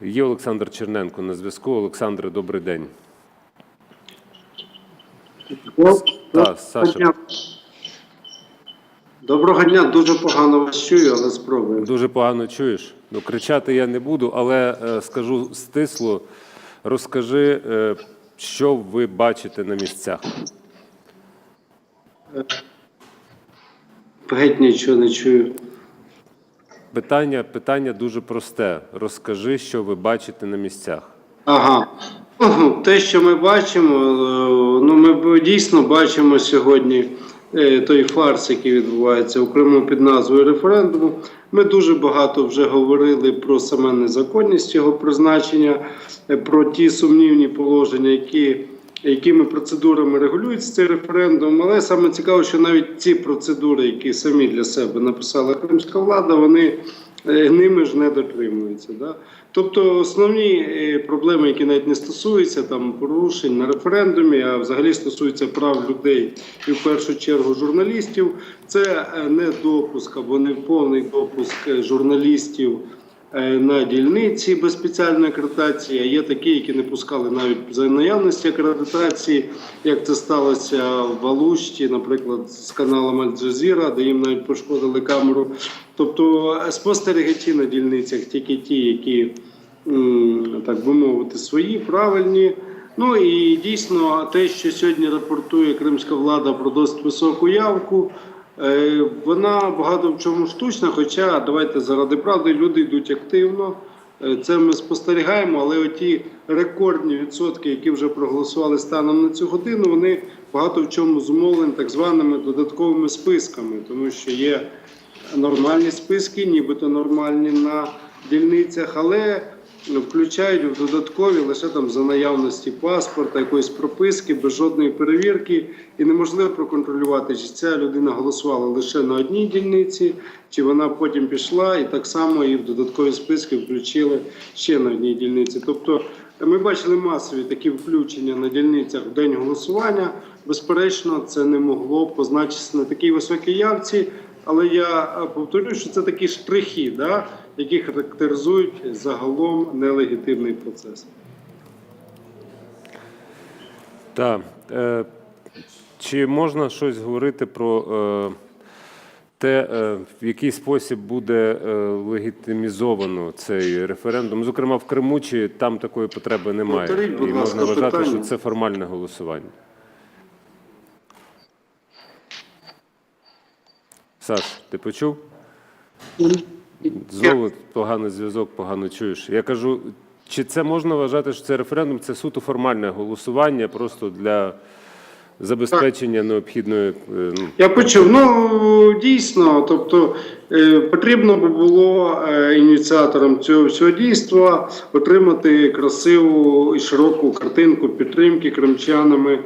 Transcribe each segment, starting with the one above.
Є Олександр Черненко на зв'язку. Олександре, добрий день. Так, Саша. Доброго дня, дуже погано вас чую, але спробую. Дуже погано чуєш. Ну, кричати я не буду, але е, скажу стисло. Розкажи, е, що ви бачите на місцях. Геть нічого не чую. Питання, питання дуже просте. Розкажи, що ви бачите на місцях. Ага. Те, що ми бачимо, е, ну ми дійсно бачимо сьогодні е, той фарс, який відбувається у Криму під назвою референдуму. Ми дуже багато вже говорили про саме незаконність його призначення, е, про ті сумнівні положення, які, якими процедурами регулюється цей референдум. Але саме цікаво, що навіть ці процедури, які самі для себе написала кримська влада, вони е, ними ж не дотримуються. Да? Тобто основні е, проблеми, які навіть не стосуються там порушень на референдумі, а взагалі стосуються прав людей і в першу чергу журналістів, це е, не допуск або не повний допуск журналістів на дільниці без спеціальної акредитації. Є такі, які не пускали навіть за наявності акредитації, як це сталося в Алушті, наприклад, з каналом Аль-Джазіра, де їм навіть пошкодили камеру. Тобто е, спостерігачі на дільницях тільки ті, які так би мовити, свої правильні. Ну і дійсно те, що сьогодні рапортує кримська влада про досить високу явку, е, вона багато в чому штучна. Хоча давайте заради правди люди йдуть активно. Е, Це ми спостерігаємо, але оті рекордні відсотки, які вже проголосували станом на цю годину, вони багато в чому зумовлені так званими додатковими списками, тому що є нормальні списки, нібито нормальні на дільницях, але включають в додаткові лише там за наявності паспорта, якоїсь прописки, без жодної перевірки, і неможливо проконтролювати, чи ця людина голосувала лише на одній дільниці, чи вона потім пішла, і так само і в додаткові списки включили ще на одній дільниці. Тобто ми бачили масові такі включення на дільницях в день голосування. Безперечно, це не могло позначитися на такій високій явці. Але я е, повторюю, що це такі штрихи, да, які характеризують загалом нелегітимний процес. Так. Е, чи можна щось говорити про е, те, е, в який спосіб буде е, легітимізовано цей референдум? Зокрема, в Криму, чи там такої потреби немає? Повторіть, будь І ласка, можна вважати, питання. що це формальне голосування. Саш, ти почув? Знову поганий зв'язок, погано чуєш. Я кажу, чи це можна вважати, що це референдум це суто формальне голосування, просто для забезпечення необхідної. е, ну, Я почув. Ну дійсно, тобто е, потрібно би було е, ініціаторам цього всього дійства отримати красиву і широку картинку підтримки кримчанами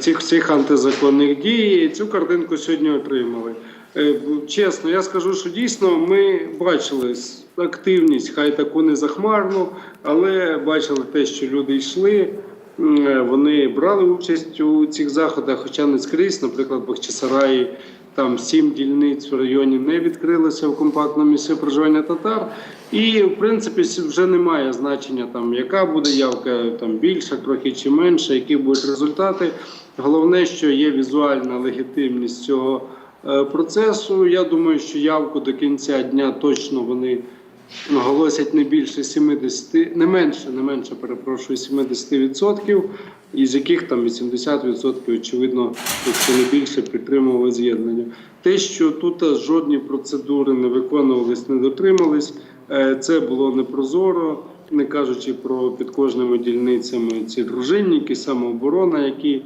цих всіх антизаконних дій. І цю картинку сьогодні отримали. Е, Чесно, я скажу, що дійсно ми бачили активність, хай таку не захмарну, але бачили те, що люди йшли. Е, Вони брали участь у цих заходах, хоча не скрізь, наприклад, в Бахчисараї там сім дільниць в районі не відкрилися в компактному місці проживання татар. І в принципі вже немає значення там, яка буде явка, там більша, трохи чи менше, які будуть результати. Головне, що є візуальна легітимність цього е, процесу. Я думаю, що явку до кінця дня точно вони оголосять не більше 70, не менше, не менше, перепрошую, 70%, із яких там 80% очевидно, якщо не більше, підтримували з'єднання. Те, що тут жодні процедури не виконувались, не дотримались, е, це було непрозоро, не кажучи про під кожними дільницями ці дружинники, самооборона, які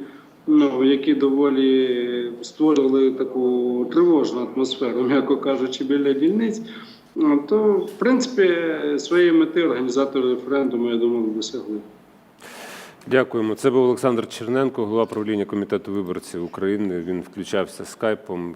ну, які доволі створили таку тривожну атмосферу, м'яко кажучи, біля дільниць. Ну, То, в принципі, своєї мети організатори референдуму, я думаю, досягли. Дякуємо. Це був Олександр Черненко, голова правління комітету виборців України. Він включався скайпом.